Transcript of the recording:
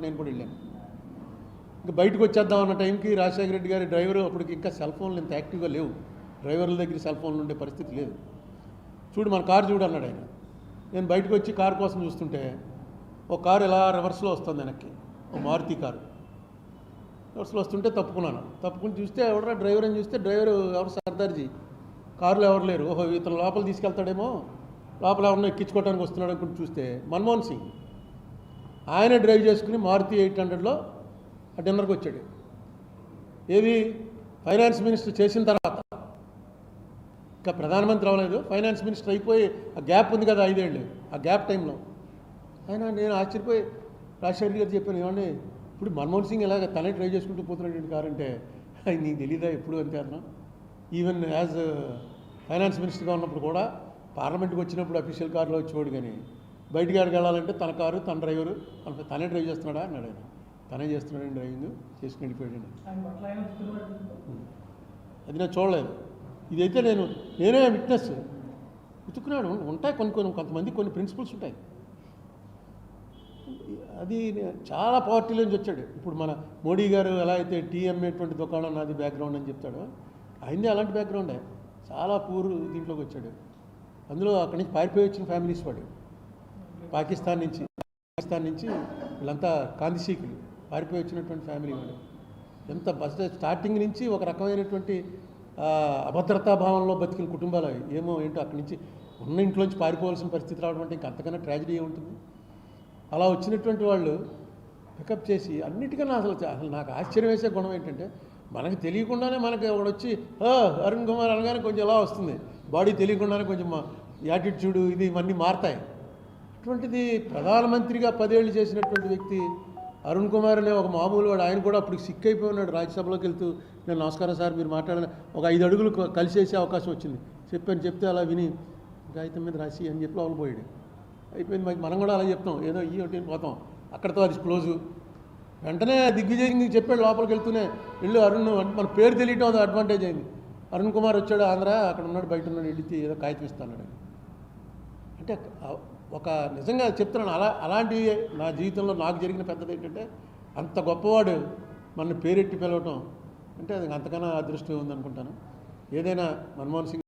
నేను కూడా వెళ్ళాను. ఇంకా బయటకు వచ్చేద్దాం అన్న టైంకి రాజశేఖర రెడ్డి గారి డ్రైవర్ అప్పటికి ఇంకా సెల్ ఫోన్లు ఇంత యాక్టివ్గా లేవు. డ్రైవర్ల దగ్గర సెల్ ఫోన్లు ఉండే పరిస్థితి లేదు. చూడు మన కారు చూడు అన్నాడు ఆయన. నేను బయటకు వచ్చి కారు కోసం చూస్తుంటే ఒక కారు ఇలా రివర్స్లో వస్తుంది వెనక్కి. ఒక మారుతి కారు. రివర్స్లో వస్తుంటే తప్పుకున్నాను. తప్పుకుని చూస్తే ఎవడరా డ్రైవర్ అని చూస్తే డ్రైవర్ ఎవరు? సర్దార్జీ. కారులో ఎవరు లేరు? ఓహో ఇతను లోపల తీసుకెళ్తాడేమో. లోపల ఎవరినో ఎక్కించుకోవడానికి వస్తున్నాడు అనుకుంటూ చూస్తే మన్మోహన్ సింగ్. ఆయన డ్రైవ్ చేసుకుని మారుతి ఎయిట్ హండ్రెడ్లో ఆ డిన్నర్కి వచ్చాడు. ఏది? ఫైనాన్స్ మినిస్టర్ చేసిన తర్వాత. ఇంకా ప్రధానమంత్రి అవ్వలేదు. ఫైనాన్స్ మినిస్టర్ అయిపోయి ఆ గ్యాప్ ఉంది కదా ఐదేళ్ళు. ఆ గ్యాప్ టైంలో. ఆయన నేను ఆశ్చర్యపోయి రాజశేఖర్ గారు చెప్పాను ఏమండి ఇప్పుడు మన్మోహన్ సింగ్ ఇలాగ తనే డ్రైవ్ చేసుకుంటూ పోతున్నాడు కారు అంటే? నీకు తెలీదా ఎప్పుడు? అంతే అన్న ఈవెన్ యాజ్ ఫైనాన్స్ మినిస్టర్గా ఉన్నప్పుడు కూడా పార్లమెంట్కి వచ్చినప్పుడు అఫీషియల్ కారులో వచ్చేవాడు కానీ బయటికి ఆడికి వెళ్ళాలంటే తన కారు తన డ్రైవరు తన తనే డ్రైవ్ చేస్తున్నాడా అన్నాడు ఆయన. తనే చేస్తున్నాడు డ్రైవింగ్ చేసుకుని వెళ్ళిపోయాడు అది నేను చూడలేదు. ఇదైతే నేను నేనే విట్నెస్. ఉతుకున్నాడు ఉంటాయి కొన్ని కొన్ని కొంతమంది కొన్ని ప్రిన్సిపల్స్ ఉంటాయి. అది చాలా పార్టీల నుంచి వచ్చాడు. ఇప్పుడు మన మోడీ గారు ఎలా అయితే టీఎంఏటువంటి దుకాణం నాది బ్యాక్గ్రౌండ్ అని చెప్తాడు అయింది అలాంటి బ్యాక్గ్రౌండే చాలా పూర్ దీంట్లోకి వచ్చాడు. అందులో అక్కడి నుంచి పారిపోయి వచ్చిన ఫ్యామిలీస్ వాడు. పాకిస్తాన్ నుంచి పాకిస్తాన్ నుంచి వీళ్ళంతా కాందిశీకులు పారిపోయి వచ్చినటువంటి ఫ్యామిలీ వాళ్ళు. ఎంత బస్ స్టార్టింగ్ నుంచి ఒక రకమైనటువంటి అభద్రతా భావంలో బతికిన కుటుంబాలు అవి. ఏమో ఏంటో అక్కడి నుంచి ఉన్న ఇంట్లోంచి పారిపోవాల్సిన పరిస్థితి రావడం అంటే ఇంకా అంతకన్నా ట్రాజిడీ ఏముంటుంది? అలా వచ్చినటువంటి వాళ్ళు పికప్ చేసి అన్నిటికన్నా అసలు అసలు నాకు ఆశ్చర్యం వేసే గుణం ఏంటంటే మనకు తెలియకుండానే మనకి ఒకడు వచ్చి అరుణ్ కుమార్ అనగానే కొంచెం ఎలా వస్తుంది. బాడీ తెలియకుండానే కొంచెం యాటిట్యూడ్ ఇది ఇవన్నీ మారతాయి. అటువంటిది ప్రధానమంత్రిగా పదేళ్ళు చేసినటువంటి వ్యక్తి అరుణ్ కుమార్ అనే ఒక మామూలు వాడు. ఆయన కూడా అప్పుడు సిక్ అయిపోయినాడు రాజ్యసభలోకి వెళ్తూ. నేను నమస్కారం సార్ మీరు మాట్లాడాలి. ఒక ఐదు అడుగులు కలిసేసే అవకాశం వచ్చింది. చెప్పాను చెప్తే అలా విని కాగితం మీద రాసి అని చెప్పి లోపల పోయాడు. అయిపోయింది మరి. మనం కూడా అలా చెప్తాం. ఏదో ఈ ఒకటి పోతాం. అక్కడితో అది క్లోజు. వెంటనే దిగ్విజయ్ చెప్పాడు లోపలికి వెళ్తూనే. వెళ్ళి అరుణ్ మన పేరు తెలియటం అది అడ్వాంటేజ్ అయింది. అరుణ్ కుమార్ వచ్చాడు ఆంధ్ర అక్కడ ఉన్నాడు బయట ఉన్నాడు వెళ్ళి ఏదో కాగితం ఇస్తాను అంటే ఒక నిజంగా చెప్తున్నాను అలా అలాంటివి నా జీవితంలో నాకు జరిగిన పెద్దది ఏంటంటే అంత గొప్పవాడు మన పేరెట్టి పిలవటం అంటే అది అంతకన్నా అదృష్టం ఉందనుకుంటాను. ఏదైనా మన్మోహన్ సింగ్